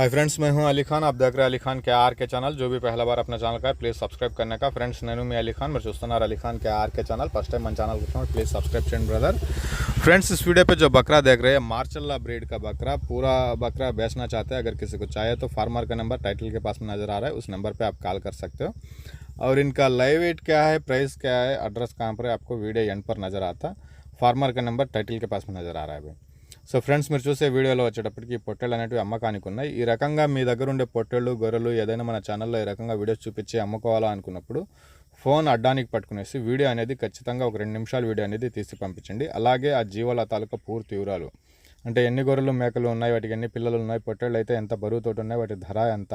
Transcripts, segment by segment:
Hi friends मैं हूँ अली खान। आप देख रहे हैं अली खान के आर के चैनल। जो भी पहला बार अपना चैनल का है प्लीज़ सब्सक्राइब करने का। फ्रेंड्स नैनू मैं अली खान मरचुस्तान और अली खान के R K channel. First time मन चैनल करता हूँ प्लीज़ सब्सक्राइब चैन ब्रदर फ्रेंड्स इस वीडियो पे जो बकरा देख रहे हैं मार्चल्ला ब्रीड का बकरा। पूरा बकरा बेचना चाहते हैं, अगर किसी को चाहिए तो। फार्मर का नंबर टाइटल के पास में नज़र आ रहा है, उस नंबर पर आप कॉल कर सकते हो। और इनका लाइव वेट क्या है प्राइस क्या है एड्रेस कहाँ पर है, आपको वीडियो एंड पर नज़र आता। फार्मर का नंबर टाइटल के पास में नज़र आ रहा है भाई సో ఫ్రెండ్స్ మీరు చూసే వీడియోలో వచ్చేటప్పటికి పొట్టెలు పొట్టేళ్ళు అనేవి అమ్మకానికి ఉన్నాయి ఈ రకంగా మీ దగ్గర ఉండే పొట్టేళ్ళు గొర్రెలు ఏదైనా మన ఛానల్లో ఈ రకంగా వీడియోస్ చూపించి అమ్ముకోవాలా అనుకున్నప్పుడు ఫోన్ అడ్డానికి పట్టుకునేసి వీడియో అనేది ఖచ్చితంగా ఒక రెండు నిమిషాల వీడియో అనేది తీసి పంపించండి. అలాగే ఆ జీవాల తాలూకా పూర్తి వివరాలు. అంటే ఎన్ని గొర్రెలు మేకలు ఉన్నాయి వాటికి ఎన్ని పిల్లలు ఉన్నాయి పొట్టేళ్ళు అయితే ఎంత బరువుతోటి ఉన్నాయి వాటి ధర ఎంత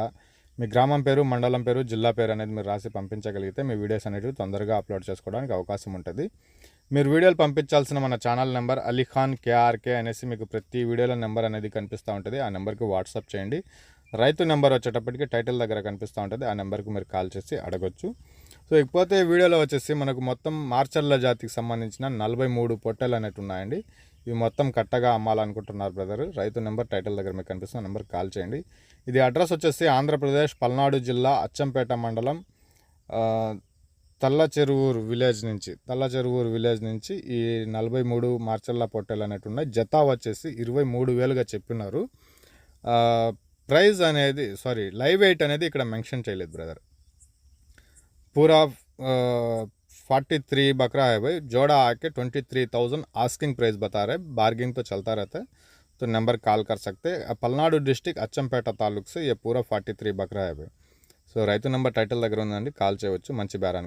మీ గ్రామం పేరు మండలం పేరు జిల్లా పేరు అనేది మీరు రాసి పంపించగలిగితే మీ వీడియోస్ అనేవి తొందరగా అప్లోడ్ చేసుకోవడానికి అవకాశం ఉంటుంది. మీరు వీడియోలు పంపించాల్సిన మన ఛానల్ నెంబర్ అలీఖాన్ కేఆర్కే అనేసి మీకు ప్రతి వీడియోలో నెంబర్ అనేది కనిపిస్తూ ఉంటుంది. ఆ నెంబర్కి వాట్సాప్ చేయండి. రైతు నెంబర్ వచ్చేటప్పటికి టైటిల్ దగ్గర కనిపిస్తూ ఉంటుంది. ఆ నెంబర్కి మీరు కాల్ చేసి అడగొచ్చు. సో ఇకపోతే వీడియోలో వచ్చేసి మనకు మొత్తం మార్చర్ల జాతికి సంబంధించిన నలభై మూడు పొట్టెలు అనేవి ఉన్నాయండి. ఇవి మొత్తం కట్టగా అమ్మాలనుకుంటున్నారు బ్రదర్ రైతు నెంబర్ టైటిల్ దగ్గర మీకు కనిపిస్తున్న నెంబర్కి కాల్ చేయండి. ఇది అడ్రస్ వచ్చేసి ఆంధ్రప్రదేశ్ పల్నాడు జిల్లా అచ్చంపేట మండలం తల్ల చెరువూరు విలేజ్ నుంచి. తల్ల చెరువూరు విలేజ్ నుంచి ఈ నలభై మూడు మార్చల్లా పొట్టెలు అనేవి ఉన్నాయి. జతా వచ్చేసి ఇరవై మూడు వేలుగా చెప్పినారు. ప్రైజ్ అనేది సారీ లైవ్ వెయిట్ అనేది ఇక్కడ మెన్షన్ చేయలేదు బ్రదర్ పూరా फोर्टी थ्री बकरा है भाई जोड़ा आके twenty three thousand asking price बता रहे बार्गिंग तो चलता रहता है तो नंबर कॉल कर सकते हैं पलनाडु डिस्ट्रिक्ट అచ్చంపేట తాలూక్ से ये पूरा ఫార్టీ త్రీ బక్రా है भाई సో రైతు నెంబర్ టైటిల్ దగ్గర ఉందండి కాల్ చేయవచ్చు మంచి బేరానికి